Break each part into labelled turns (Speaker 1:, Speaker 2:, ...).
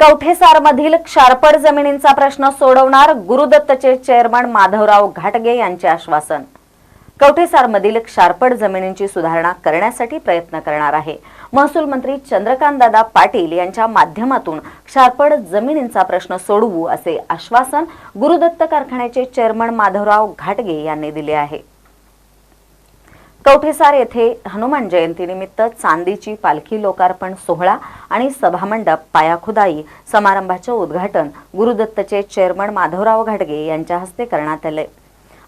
Speaker 1: कवठेसारमधील क्षारपड जमिनींचा प्रश्न सोडवणार गुरुदत्तचे चेअरमन माधवराव घाटगे यांचे आश्वासन. कवठेसारमधील क्षारपड जमिनींची सुधारणा करण्यासाठी प्रयत्न करणार आहे. महसूल मंत्री चंद्रकांतदादा पाटील यांच्या माध्यमातून क्षारपड जमिनींचा प्रश्न सोडवू असे आश्वासन गुरुदत्त कारखान्याचे चेअरमन माधवराव घाटगे यांनी दिले आहे. कवठेसार येथे हनुमान जयंतीनिमित्त चांदीची पालखी लोकार्पण सोहळा आणि सभामंडप पायाखुदाई समारंभाचे उद्घाटन गुरुदत्तचे चेअरमन माधवराव घाटगे यांच्या हस्ते करण्यात आले.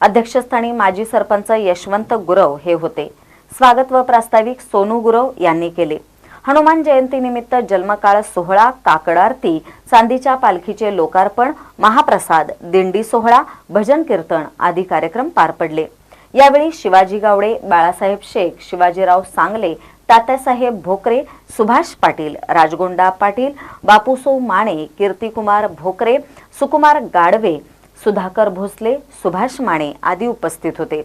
Speaker 1: अध्यक्षस्थानी माजी सरपंच यशवंत गुरव हे होते. स्वागत व प्रास्ताविक सोनू गुरव यांनी केले. हनुमान जयंतीनिमित्त जन्मकाळ सोहळा काकड आरती चांदीच्या पालखीचे लोकार्पण महाप्रसाद दिंडी सोहळा भजन कीर्तन आदी कार्यक्रम पार पडले. यावेळी शिवाजी गावडे बाळासाहेब शेख शिवाजीराव सांगले तात्यासाहेब भोकरे सुभाष पाटील राजगोंडा पाटील बापूसो माने कीर्तिकुमार भोकरे सुकुमार गाडवे सुधाकर भोसले सुभाष माने आदी उपस्थित होते.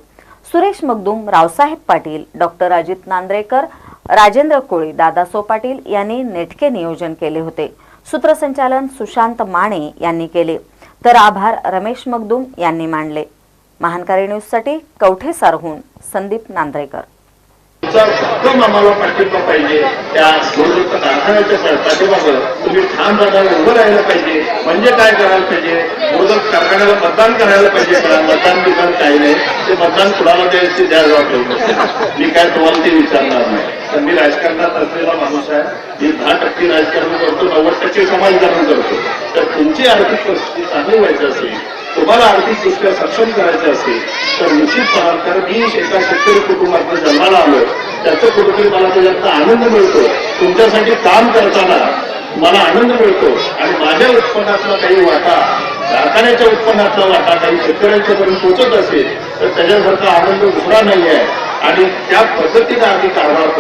Speaker 1: सुरेश मगदूम रावसाहेब पाटील डॉक्टर अजित नांद्रेकर राजेंद्र कोळी दादासो पाटील यांनी नेटके नियोजन केले होते. सूत्रसंचालन सुशांत माने यांनी केले. तर आभार रमेश मगदूम यांनी मानले. महानकारी न्यूजसाठी कवठेसारहून संदीप नांद्रेकर.
Speaker 2: तुमचा भक्कम आम्हाला पाठिंबा पाहिजे. त्या सोडून कारखान्याच्या पाठीमागं तुम्ही ठाम जाणार उभं राहायला पाहिजे. म्हणजे काय करायला पाहिजे? मोदक कारखान्याला मतदान करायला पाहिजे का? मतदान बिदान काही नाही. ते मतदान कुणाला द्यायची द्या जबाबदारी मी काय तुम्हाला ते विचारणार नाही. तर मी राजकारणात असलेला माणूस आहे. मी दहा टक्के राजकारण करतो नव्वद टक्के समाजकारण करतो. तर तुमची आर्थिक परिस्थिती चांगली व्हायची असेल तुम्हाला आर्थिकदृष्ट्या सक्षम करायचं असेल तर निश्चितपणा कारण मी एका शेतकरी कुटुंबात जन्माला आलो त्याचं कुठेतरी मला त्याच्यात आनंद मिळतो. तुमच्यासाठी काम करताना मला आनंद मिळतो. आणि माझ्या उत्पन्नातला काही वाटा कारखान्याच्या उत्पन्नातला वाटा काही शेतकऱ्यांच्यापर्यंत पोचत असेल तर त्याच्यासारखा आनंद दुसरा नाही आहे आणि त्या पद्धतीनं आम्ही कारभार करतो